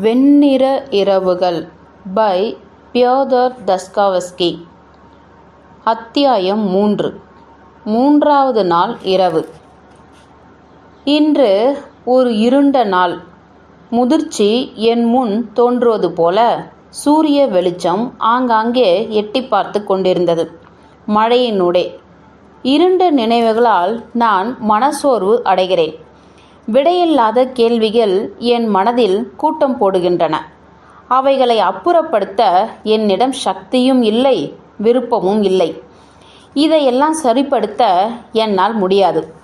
வெண்ணிற இரவுகள் by Fyodor தஸ்காவஸ்கி. அத்தியாயம் மூன்று. மூன்றாவது நாள் இரவு. இன்று ஒரு இருண்ட நாள். முதிர்ச்சி என் முன் தோன்றுவது போல சூரிய வெளிச்சம் ஆங்காங்கே எட்டி பார்த்து கொண்டிருந்தது. மழையினூடே. இருண்ட நினைவுகளால் நான் மனசோர்வு அடைகிறேன். விடையில்லாத கேள்விகள் என் மனதில் கூட்டம் போடுகின்றன. அவைகளை அப்புறப்படுத்த என்னிடம் சக்தியும் இல்லை விருப்பமும் இல்லை. இதையெல்லாம் சரிப்படுத்த என்னால் முடியாது.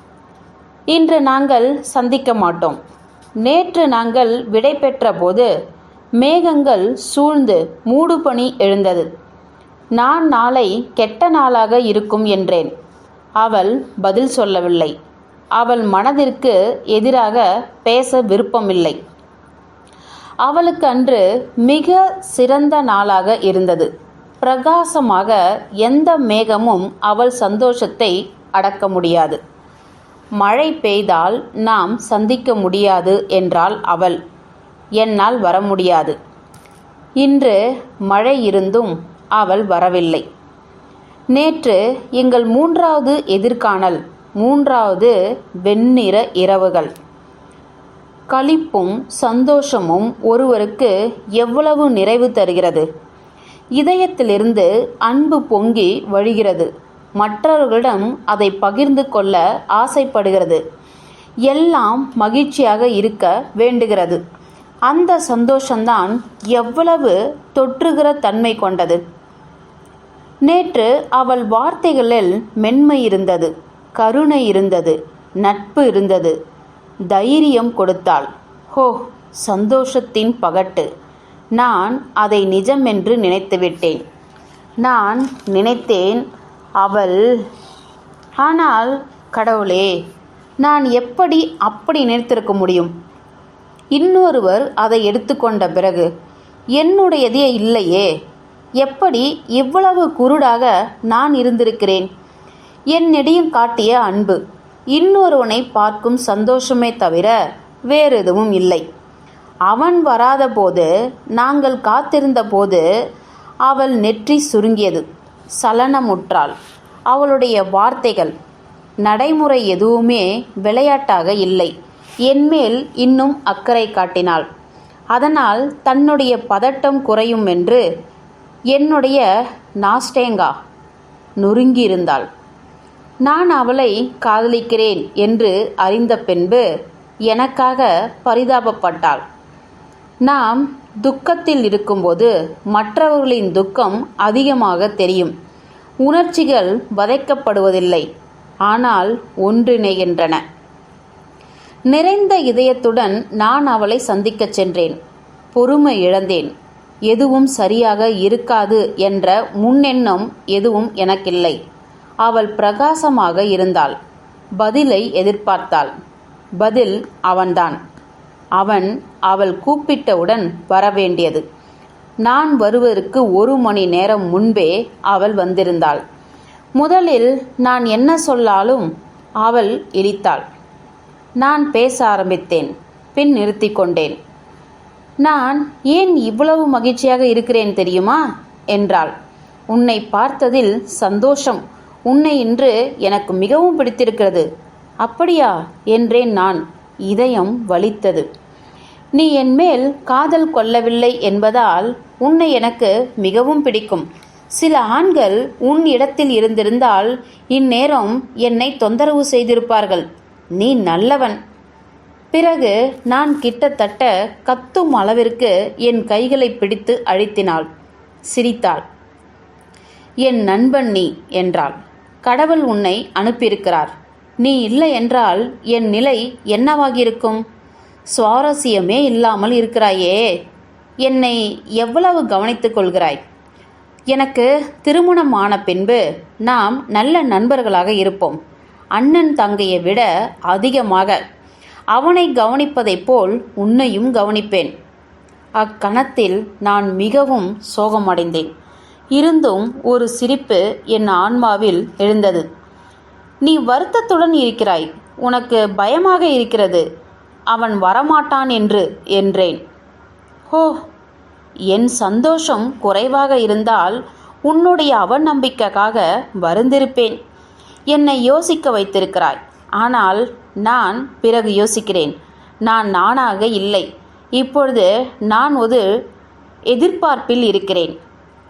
இன்று நாங்கள் சந்திக்க மாட்டோம். நேற்று நாங்கள் விடை பெற்றபோது மேகங்கள் சூழ்ந்து மூடுபணி எழுந்தது. நான் நாளை கெட்ட நாளாக இருக்கும் என்றேன். அவள் பதில் சொல்லவில்லை. அவள் மனதிற்கு எதிராக பேச விருப்பமில்லை. அவளுக்கு அன்று மிக சிறந்த நாளாக இருந்தது. பிரகாசமாக எந்த மேகமும் அவள் சந்தோஷத்தை அடக்க முடியாது. மழை பெய்தால் நாம் சந்திக்க முடியாது என்றாள் அவள். என்னால் வர முடியாது. இன்று மழை இருந்தும் அவள் வரவில்லை. நேற்று எங்கள் மூன்றாவது எதிர்காணல். மூன்றாவது வெண்ணிற இரவுகள். களிப்பும் சந்தோஷமும் ஒருவருக்கு எவ்வளவு நிறைவு தருகிறது? இதயத்திலிருந்து அன்பு பொங்கி வழிகிறது. மற்றவர்களிடம் அதை பகிர்ந்து கொள்ள ஆசைப்படுகிறது. எல்லாம் மகிழ்ச்சியாக இருக்க வேண்டுகிறது. அந்த சந்தோஷம்தான் எவ்வளவு தொற்றுகிற தன்மை கொண்டது. நேற்று அவள் வார்த்தைகளில் மென்மை இருந்தது. கருணை இருந்தது நட்பு இருந்தது. தைரியம் கொடுத்தாள். ஹோ சந்தோஷத்தின் பகட்டு. நான் அதை நிஜம் என்று நினைத்துவிட்டேன். நான் நினைத்தேன் அவள். ஆனால் கடவுளே நான் எப்படி அப்படி நினைத்திருக்க முடியும்? இன்னொருவர் அதை எடுத்துக்கொண்ட பிறகு என்னுடையதே இல்லையே. எப்படி இவ்வளவு குருடாக நான் இருந்திருக்கிறேன்? என்னிடையும் காட்டிய அன்பு. இன்னொருவனை பார்க்கும் சந்தோஷமே தவிர வேறு எதுவும் இல்லை. அவன் வராத போது நாங்கள் காத்திருந்த போது அவள் நெற்றி சுருங்கியது. சலனமுற்றாள். அவளுடைய வார்த்தைகள் நடைமுறை எதுவுமே விளையாட்டாக இல்லை. என்மேல் இன்னும் அக்கறை காட்டினாள். அதனால் தன்னுடைய பதட்டம் குறையும் என்று என்னுடைய நாஸ்டேங்கா நொறுங்கியிருந்தாள். நான் அவளை காதலிக்கிறேன் என்று அறிந்த பின்பு எனக்காக பரிதாபப்பட்டாள். நாம் துக்கத்தில் இருக்கும்போது மற்றவர்களின் துக்கம் அதிகமாக தெரியும். உணர்ச்சிகள் வதைக்கப்படுவதில்லை ஆனால் ஒன்றிணைகின்றன. நிறைந்த இதயத்துடன் நான் அவளை சந்திக்கச் சென்றேன். பொறுமை இழந்தேன். எதுவும் சரியாக இருக்காது என்ற முன்னெண்ணம் எதுவும் எனக்கில்லை. அவள் பிரகாசமாக இருந்தாள். பதிலை எதிர்பார்த்தாள். பதில் அவன்தான். அவன் அவள் கூப்பிட்டவுடன் வரவேண்டியது. நான் வருவதற்கு ஒரு மணி நேரம் முன்பே அவள் வந்திருந்தாள். முதலில் நான் என்ன சொல்லாலும் அவள் இழித்தாள். நான் பேச ஆரம்பித்தேன். பின் நிறுத்தி கொண்டேன். நான் ஏன் இவ்வளவு மகிழ்ச்சியாக இருக்கிறேன் தெரியுமா? என்றாள். உன்னை பார்த்ததில் சந்தோஷம். உன்னை இன்று எனக்கு மிகவும் பிடித்திருக்கிறது. அப்படியா? என்றேன் நான். இதயம் வலித்தது. நீ என்மேல் காதல் கொள்ளவில்லை என்பதால் உன்னை எனக்கு மிகவும் பிடிக்கும். சில ஆண்கள் உன் இடத்தில் இருந்திருந்தால் இந்நேரம் என்னை தொந்தரவு செய்திருப்பார்கள். நீ நல்லவன். பிறகு நான் கிட்டத்தட்ட கத்தும் அளவிற்கு என் கைகளை பிடித்து அழுத்தினாள். சிரித்தாள். என் நண்பன் நீ என்றாள். கடவுள் உன்னை அனுப்பியிருக்கிறார். நீ இல்லை என்றால் என் நிலை என்னவாகியிருக்கும்? சுவாரஸ்யமே இல்லாமல் இருக்கிறாயே. என்னை எவ்வளவு கவனித்துக் கொள்கிறாய்? எனக்கு திருமணம் ஆன பின்பு நாம் நல்ல நண்பர்களாக இருப்போம். அண்ணன் தங்கையை விட அதிகமாக. அவனை கவனிப்பதைப் போல் உன்னையும் கவனிப்பேன். அக்கணத்தில் நான் மிகவும் சோகமடைந்தேன். இருந்தும் ஒரு சிரிப்பு என் ஆன்மாவில் எழுந்தது. நீ வருத்தத்துடன் இருக்கிறாய். உனக்கு பயமாக இருக்கிறது. அவன் வரமாட்டான் என்று என்றேன். ஓ என் சந்தோஷம் குறைவாக இருந்தால் உன்னுடைய அவநம்பிக்கைக்காக வருந்திருப்பேன். என்னை யோசிக்க வைத்திருக்கிறாய். ஆனால் நான் பிறகு யோசிக்கிறேன். நான் நானாக இல்லை. இப்பொழுது நான் ஒரு எதிர்பார்ப்பில் இருக்கிறேன்.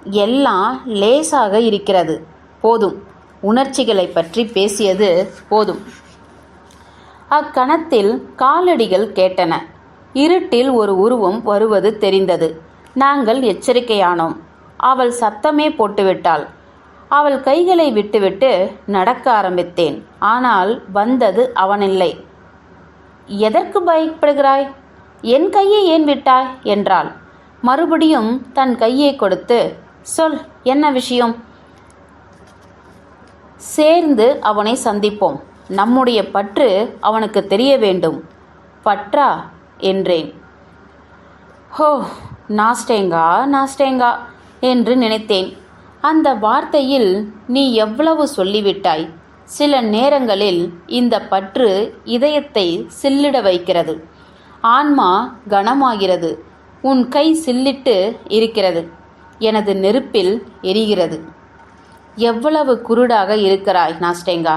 எல்லாம் லேசாக இருக்கிறது. போதும். உணர்ச்சிகளை பற்றி பேசியது போதும். அக்கணத்தில் காலடிகள் கேட்டன. இருட்டில் ஒரு உருவம் வருவது தெரிந்தது. நாங்கள் எச்சரிக்கையானோம். அவள் சத்தமே போட்டுவிட்டாள். அவள் கைகளை விட்டுவிட்டு நடக்க ஆரம்பித்தேன். ஆனால் வந்தது அவனில்லை. எதற்கு பயப்படுகிறாய்? என் கையை ஏன் விட்டாய்? என்றாள். மறுபடியும் தன் கையை கொடுத்து சொல் என்ன விஷயம்? சேர்ந்து அவனை சந்திப்போம். நம்முடைய பற்று அவனுக்கு தெரிய வேண்டும். பற்றா? என்றேன். ஹோ நாஸ்டேங்கா நாஸ்டேங்கா என்று நினைத்தேன். அந்த வார்த்தையில் நீ எவ்வளவு சொல்லிவிட்டாய்? சில நேரங்களில் இந்த பற்று இதயத்தை சில்லிட வைக்கிறது. ஆன்மா கனமாகிறது. உன் கை சில்லிட்டு இருக்கிறது. எனது நெருப்பில் எரிகிறது. எவ்வளவு குருடாக இருக்கிறாய் நாஸ்டேங்கா?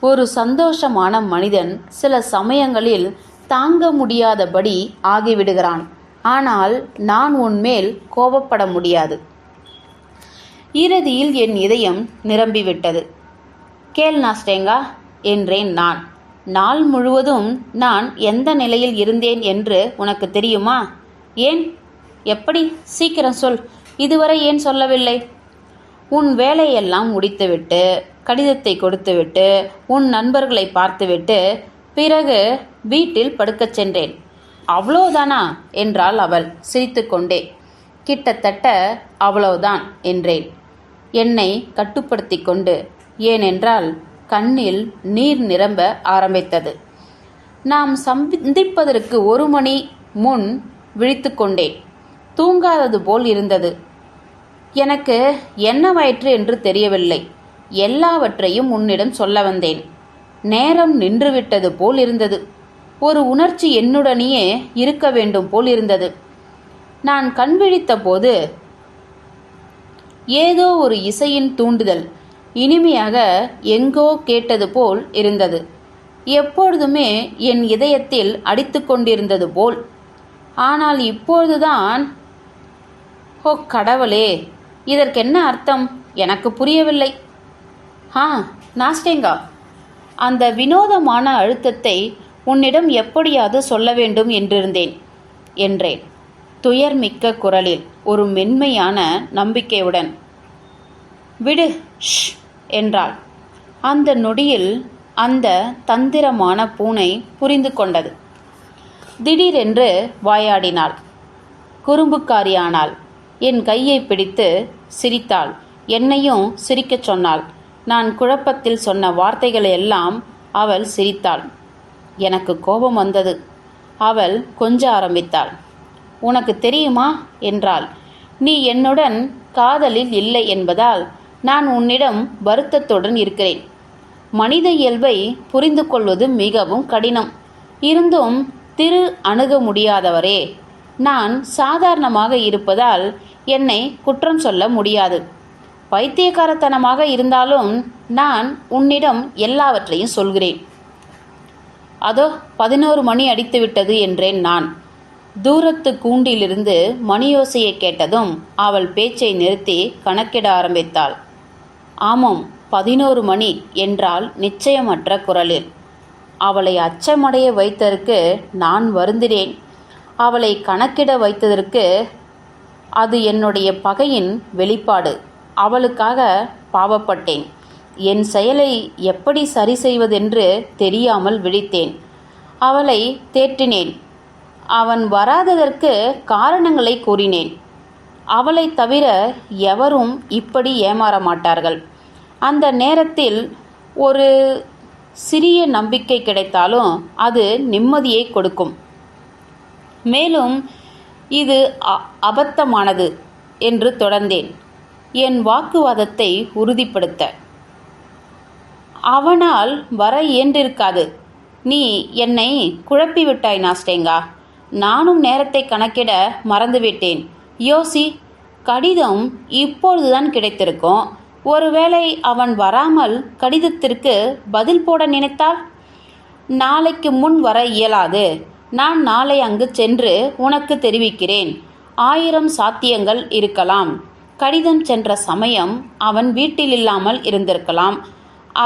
ஒரு சந்தோஷமான மனிதன் சில சமயங்களில் தாங்க முடியாதபடி ஆகிவிடுகிறான். ஆனால் நான் உன்மேல் கோபப்பட முடியாது. இறுதியில் என் இதயம் நிரம்பிவிட்டது. கேள் நாஸ்டேங்கா என்றேன் நான். நாள் முழுவதும் நான் எந்த நிலையில் இருந்தேன் என்று உனக்கு தெரியுமா? ஏன்? எப்படி? சீக்கிரம் சொல். இதுவரை ஏன் சொல்லவில்லை? உன் வேலையெல்லாம் முடித்துவிட்டு கடிதத்தை கொடுத்துவிட்டு உன் நண்பர்களை பார்த்துவிட்டு பிறகு வீட்டில் படுக்கச் சென்றேன். அவ்வளோதானா என்றாள் அவள் சிரித்துக்கொண்டே. கிட்டத்தட்ட அவ்வளவுதான் என்றேன். என்னை கட்டுப்படுத்தி கொண்டு ஏனென்றால் கண்ணில் நீர் நிரம்ப ஆரம்பித்தது. நாம் சந்திப்பதற்கு ஒரு மணி முன் விழித்து கொண்டேன். தூங்காதது போல் இருந்தது. எனக்கு என்னவாயிற்று என்று தெரியவில்லை. எல்லாவற்றையும் உன்னிடம் சொல்ல வந்தேன். நேரம் நின்றுவிட்டது போல் இருந்தது. ஒரு உணர்ச்சி என்னுடனேயே இருக்க வேண்டும் போல் இருந்தது. நான் கண் விழித்த போது ஏதோ ஒரு இசையின் தூண்டுதல் இனிமையாக எங்கோ கேட்டது போல் இருந்தது. எப்பொழுதுமே என் இதயத்தில் அடித்து கொண்டிருந்தது போல். ஆனால் இப்பொழுதுதான் ஓ கடவுளே இதற்கென்ன அர்த்தம்? எனக்கு புரியவில்லை. ஆ நாஸ்டேங்கா. அந்த வினோதமான அழுத்தத்தை உன்னிடம் எப்படியாவது சொல்ல வேண்டும் என்றிருந்தேன் என்றேன். துயர்மிக்க குரலில் ஒரு மென்மையான நம்பிக்கையுடன். விடு ஷ் என்றாள். அந்த நொடியில் அந்த தந்திரமான பூனை புரிந்து கொண்டது. திடீரென்று வாயாடினாள். குறும்புக்காரியானாள் என் கையை பிடித்து சிரித்தாள். என்னையும் சிரிக்கச் சொன்னாள். நான் குழப்பத்தில் சொன்ன வார்த்தைகளை எல்லாம் அவள் சிரித்தாள். எனக்கு கோபம் வந்தது. அவள் கொஞ்ச ஆரம்பித்தாள். உனக்கு தெரியுமா? என்றாள். நீ என்னுடன் காதலில் இல்லை என்பதால் நான் உன்னிடம் வருத்தத்துடன் இருக்கிறேன். மனித இயல்பை புரிந்து கொள்வது மிகவும் கடினம். இருந்தும் திரு அணுக முடியாதவரே. நான் சாதாரணமாக இருப்பதால் என்னை குற்றம் சொல்ல முடியாது. பைத்தியக்காரத்தனமாக இருந்தாலும் நான் உன்னிடம் எல்லாவற்றையும் சொல்கிறேன். அதோ பதினோரு மணி அடித்துவிட்டது என்றேன் நான். தூரத்து கூண்டிலிருந்து மணியோசையை கேட்டதும் அவள் பேச்சை நிறுத்தி கணக்கிட ஆரம்பித்தாள். ஆமாம் பதினோரு மணி என்றால் நிச்சயமற்ற குரலில். அவளை அச்சமடைய வைத்ததற்கு நான் வருந்தினேன். அவளை கணக்கிட வைத்ததற்கு அது என்னுடைய பகையின் வெளிப்பாடு. அவளுக்காக பாவப்பட்டேன். என் செயலை எப்படி சரி செய்வதென்று தெரியாமல் விழித்தேன். அவளை தேற்றினேன். அவன் வராததற்கு காரணங்களை கூறினேன். அவளை தவிர எவரும் இப்படி ஏமாற மாட்டார்கள். அந்த நேரத்தில் ஒரு சிறிய நம்பிக்கை கிடைத்தாலும் அது நிம்மதியை கொடுக்கும். மேலும் இது அ- அபத்தமானது என்று தொடர்ந்தேன். என் வாக்குவாதத்தை உறுதிப்படுத்த. அவனால் வர இயன்றிருக்காது. நீ என்னை குழப்பிவிட்டாய் நாஸ்டேங்கா. நானும் நேரத்தை கணக்கிட மறந்துவிட்டேன். யோசி கடிதம் இப்பொழுதுதான் கிடைத்திருக்கும். ஒருவேளை அவன் வராமல் கடிதத்திற்கு பதில் போட நினைத்தால்? நாளைக்கு முன் வர இயலாது. நான் நாளை அங்கு சென்று உனக்கு தெரிவிக்கிறேன். ஆயிரம் சாத்தியங்கள் இருக்கலாம். கடிதம் சென்ற சமயம் அவன் வீட்டில் இல்லாமல் இருந்திருக்கலாம்.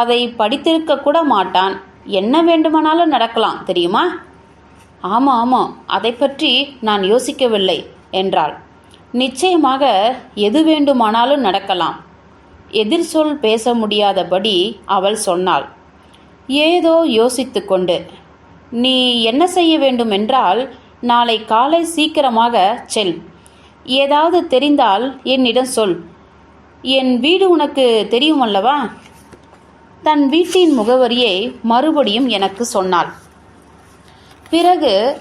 அதை படித்திருக்க கூட மாட்டான். என்ன வேண்டுமானாலும் நடக்கலாம் தெரியுமா? ஆமாம் ஆமாம் அதை பற்றி நான் யோசிக்கவில்லை என்றாள். நிச்சயமாக எது வேண்டுமானாலும் நடக்கலாம். எதிர் சொல் பேச முடியாதபடி அவள் சொன்னாள். ஏதோ யோசித்துக்கொண்டு நீ என்ன செய்ய வேண்டும் என்றால் நாளை காலை சீக்கிரமாக செல். ஏதாவது தெரிந்தால் என்னிடம் சொல். என் வீடு உனக்கு தெரியுமல்லவா? தன் வீட்டின் முகவரியை மறுபடியும் எனக்கு சொன்னாள். பிறகு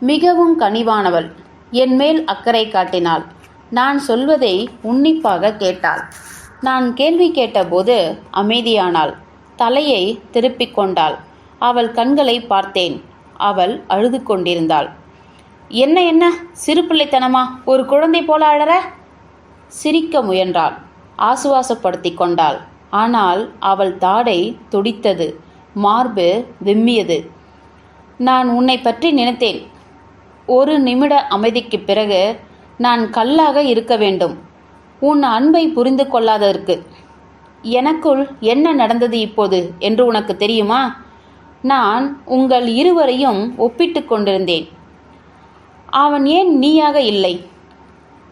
மிகவும் கனிவானவள் என் மேல் அக்கறை காட்டினாள். நான் சொல்வதை உன்னிப்பாக கேட்டாள். நான் கேள்வி கேட்டபோது அமைதியானாள். தலையை திருப்பிக் கொண்டாள். அவள் கண்களை பார்த்தேன். அவள் அழுது கொண்டிருந்தாள் என்ன என்ன? சிறு பிள்ளைத்தனமா? ஒரு குழந்தை போல அழற? சிரிக்க முயன்றாள். ஆசுவாசப்படுத்தி கொண்டாள். ஆனால் அவள் தாடை துடித்தது. மார்பு விம்மியது. நான் உன்னை பற்றி நினைத்தேன். ஒரு நிமிட அமைதிக்குப் பிறகு நான் கல்லாக இருக்க வேண்டும். உன் அன்பை புரிந்து கொள்ளாததற்கு. எனக்குள் என்ன நடந்தது இப்போது? என்று உனக்கு தெரியுமா? நான் உங்கள் இருவரையும் ஒப்பிட்டு கொண்டிருந்தேன். அவன் ஏன் நீயாக இல்லை?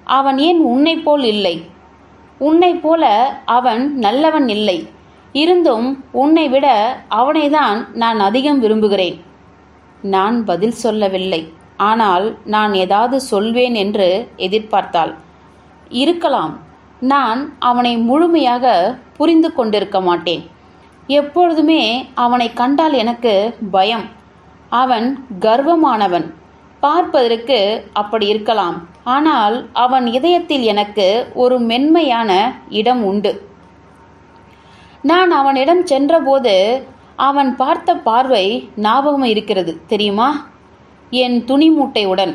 அவன் ஏன் உன்னை போல் இல்லை? உன்னை போல அவன் நல்லவன் இல்லை. இருந்தும் உன்னை விட அவனைதான் நான் அதிகம் விரும்புகிறேன். நான் பதில் சொல்லவில்லை. ஆனால் நான் ஏதாவது சொல்வேன் என்று எதிர்பார்த்தாள். இருக்கலாம். நான் அவனை முழுமையாக புரிந்து கொண்டிருக்க மாட்டேன். எப்பொழுதுமே அவனை கண்டால் எனக்கு பயம். அவன் கர்வமானவன். பார்ப்பதற்கு அப்படி இருக்கலாம். ஆனால் அவன் இதயத்தில் எனக்கு ஒரு மென்மையான இடம் உண்டு. நான் அவனிடம் சென்றபோது அவன் பார்த்த பார்வை ஞாபகம் இருக்கிறது தெரியுமா? என் துணி மூட்டையுடன்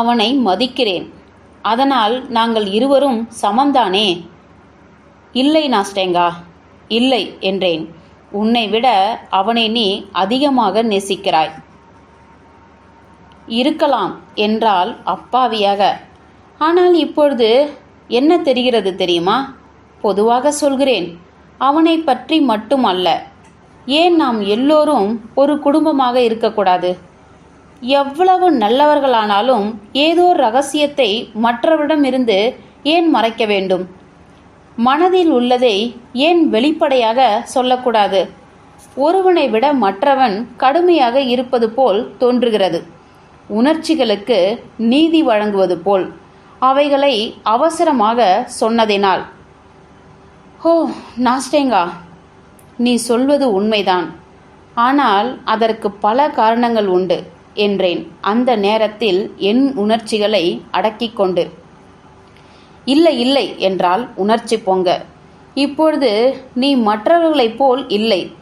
அவனை மதிக்கிறேன். அதனால் நாங்கள் இருவரும் சமந்தானே இல்லை நாஸ்டேங்கா. இல்லை என்றேன். உன்னை விட அவனை நீ அதிகமாக நேசிக்கிறாய். இருக்கலாம் என்றால் அப்பாவியாக. ஆனால் இப்பொழுது என்ன தெரிகிறது தெரியுமா? பொதுவாக சொல்கிறேன் அவனை பற்றி மட்டும் அல்ல ஏன் நாம் எல்லோரும் ஒரு குடும்பமாக இருக்கக்கூடாது? எவ்வளவு நல்லவர்களானாலும் ஏதோ ரகசியத்தை மற்றவரிடமிருந்து ஏன் மறைக்க வேண்டும்? மனதில் உள்ளதை ஏன் வெளிப்படையாக சொல்லக்கூடாது? ஒருவனை விட மற்றவன் கடுமையாக இருப்பது போல் தோன்றுகிறது. உணர்ச்சிகளுக்கு நீதி வழங்குவது போல். அவைகளை அவசரமாக சொன்னதினால். ஹோ நாஸ்டேங்கா நீ சொல்வது உண்மைதான். ஆனால் அதற்கு பல காரணங்கள் உண்டு என்றேன். அந்த நேரத்தில் என் உணர்ச்சிகளை அடக்கிக் கொண்டு. இல்லை இல்லை என்றால் உணர்ச்சி பொங்க. இப்பொழுது நீ மற்றவர்களைப் போல் இல்லை.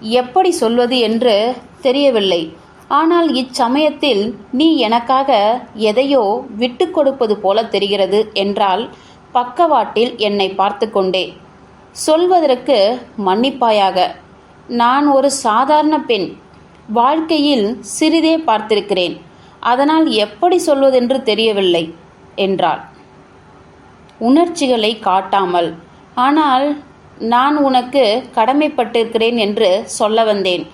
எப்படி சொல்வது என்று தெரியவில்லை. ஆனால் இச்சமயத்தில் நீ எனக்காக எதையோ விட்டு கொடுப்பது போல தெரிகிறது என்றால் பக்கவாட்டில் என்னை பார்த்து கொண்டே. சொல்வதற்கு மன்னிப்பாயாக. நான் ஒரு சாதாரண பெண். வாழ்க்கையில் சிறிதே பார்த்திருக்கிறேன். அதனால் எப்படி சொல்வதென்று தெரியவில்லை என்றாள். உணர்ச்சிகளை காட்டாமல். ஆனால் நான் உனக்கு கடமைப்பட்டிருக்கிறேன் என்று சொல்ல வந்தேன்.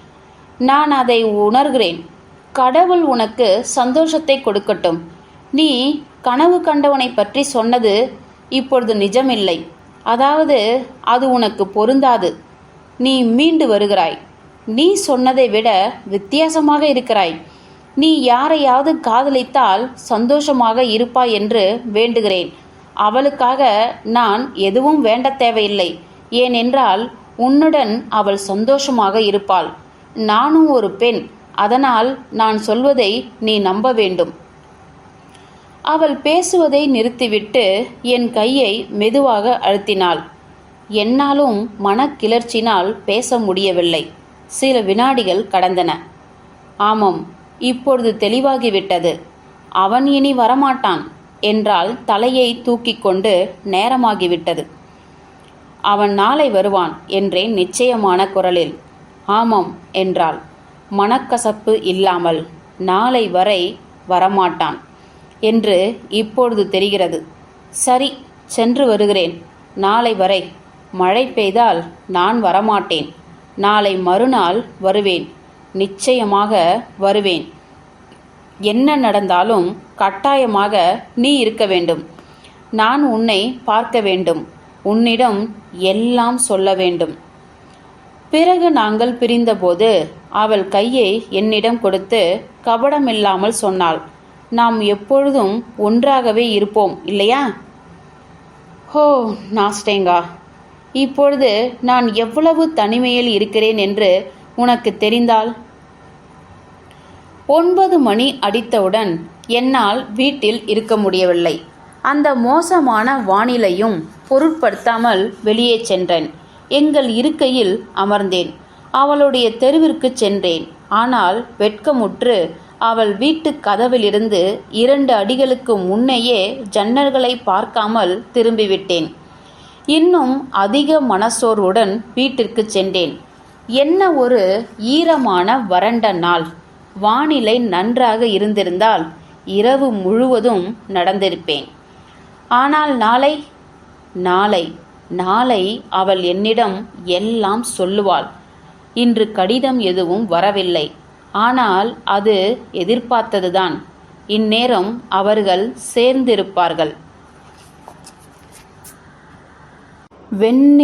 நான் அதை உணர்கிறேன். கடவுள் உனக்கு சந்தோஷத்தை கொடுக்கட்டும். நீ கனவு கண்டவனை பற்றி சொன்னது இப்பொழுது நிஜமில்லை. அதாவது அது உனக்கு பொருந்தாது. நீ மீண்டு வருகிறாய். நீ சொன்னதை விட வித்தியாசமாக இருக்கிறாய். நீ யாரையாவது காதலித்தால் சந்தோஷமாக இருப்பாய் என்று வேண்டுகிறேன். அவளுக்காக நான் எதுவும் வேண்ட தேவையில்லை. ஏனென்றால் உன்னுடன் அவள் சந்தோஷமாக இருப்பாள். நானும் ஒரு பெண். அதனால் நான் சொல்வதை நீ நம்ப வேண்டும். அவள் பேசுவதை நிறுத்திவிட்டு என் கையை மெதுவாக அழுத்தினாள். என்னாலும் மனக்கிளர்ச்சினால் பேச முடியவில்லை. சில வினாடிகள் கடந்தன. ஆமாம் இப்பொழுது தெளிவாகிவிட்டது. அவன் இனி வரமாட்டான். என்றால் தலையை தூக்கிக் கொண்டு நேரமாகிவிட்டது. அவன் நாளை வருவான் என்றேன் நிச்சயமான குரலில். ஆமாம் என்றாள். மனக்கசப்பு இல்லாமல் நாளை வரை வரமாட்டான் என்று இப்பொழுது தெரிகிறது. சரி சென்று வருகிறேன். நாளை வரை மழை பெய்தால் நான் வரமாட்டேன். நாளை மறுநாள் வருவேன். நிச்சயமாக வருவேன். என்ன நடந்தாலும் கட்டாயமாக நீ இருக்க வேண்டும். நான் உன்னை பார்க்க வேண்டும். உன்னிடம் எல்லாம் சொல்ல வேண்டும். பிறகு நாங்கள் பிரிந்தபோது அவள் கையை என்னிடம் கொடுத்து கபடமில்லாமல் சொன்னாள். நாம் எப்பொழுதும் ஒன்றாகவே இருப்போம் இல்லையா? ஹோ நாஸ்டேங்கா. இப்பொழுது நான் எவ்வளவு தனிமையில் இருக்கிறேன் என்று உனக்கு தெரிந்தால் ஒன்பது மணி அடித்தவுடன் என்னால் வீட்டில் இருக்க முடியவில்லை. அந்த மோசமான வானிலையும் பொருட்படுத்தாமல் வெளியே சென்றேன். எங்கள் இருக்கையில் அமர்ந்தேன். அவளுடைய தெருவிற்கு சென்றேன். ஆனால் வெட்கமுற்று அவள் வீட்டு கதவிலிருந்து இரண்டு அடிகளுக்கு முன்னையே ஜன்னல்களை பார்க்காமல் திரும்பிவிட்டேன். இன்னும் அதிக மனசோர்வுடன் வீட்டிற்கு சென்றேன். என்ன ஒரு ஈரமான வறண்ட நாள். வானிலை நன்றாக இருந்திருந்தால் இரவு முழுவதும் நடந்திருப்பேன். ஆனால் நாளை நாளை நாளை அவள் என்னிடம் எல்லாம் சொல்லுவாள். இன்று கடிதம் எதுவும் வரவில்லை. ஆனால் அது எதிர்பார்த்ததுதான். இந்நேரம் அவர்கள் சேர்ந்திருப்பார்கள். வெந்நீர்